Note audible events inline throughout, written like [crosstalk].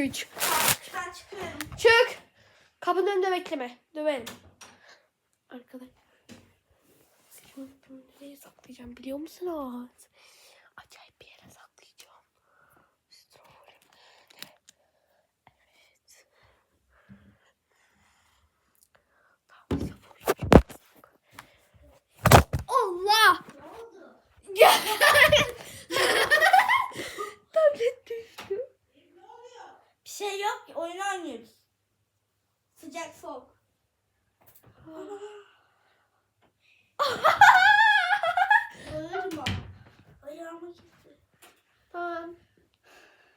3. Ben çıkıyorum. Çık. Kapının önünde bekleme. Döverim. Arkadaş. Şunu nereye saklayacağım biliyor musunuz? Acayip bir yere saklayacağım. Stroller. Evet. Allah! Ne oldu? [laughs] şey yok ki oyun oynuyoruz. Sıcak soğuk. Bağırma. Ayağıma gitti. Tamam.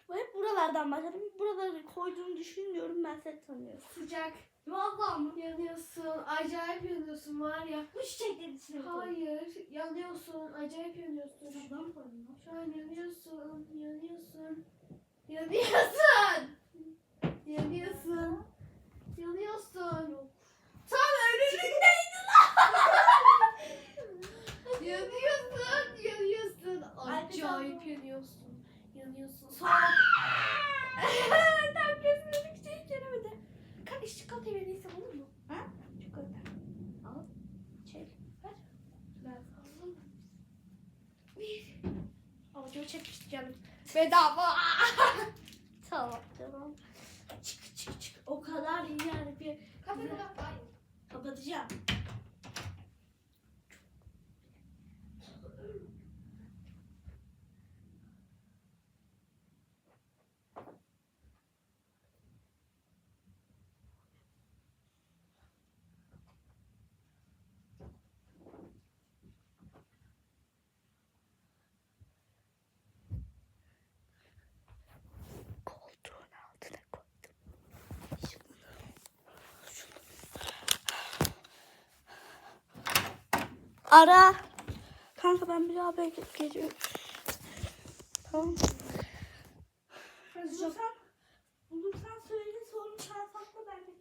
Bu hep buralardan başladım. Buraları koyduğunu düşünmüyorum ben seni tanıyorum. Sıcak. Vallahi? Yanıyorsun. Acayip yanıyorsun var ya. Bu çiçekleri içine koy. Hayır. Yanıyorsun. Acayip yanıyorsun. Şu an. Yanıyorsun. Yanıyorsun. Yanıyorsun. Yanıyorsun. Tam önündeydin. Yanıyorsun. Yanıyorsun. Acayip yanıyorsun. Yanıyorsun. Soğuk. [laughs] Tam bir şey göremedi. Kardeş çikolata verdiysem olur mu? Ha? Çikolata. Al. Çek. Ver. Almam. Bir. Avucumu çekmişti canım. Bedava. [laughs] Tamam tamam. Çık çık çık. O kadar iyi yani bir Kapıyı kapat. Ay. kapatacağım. Ara. Kanka ben bir haber ge- geliyorum. Tamam. Bulursan, söyle sen sakla ben de.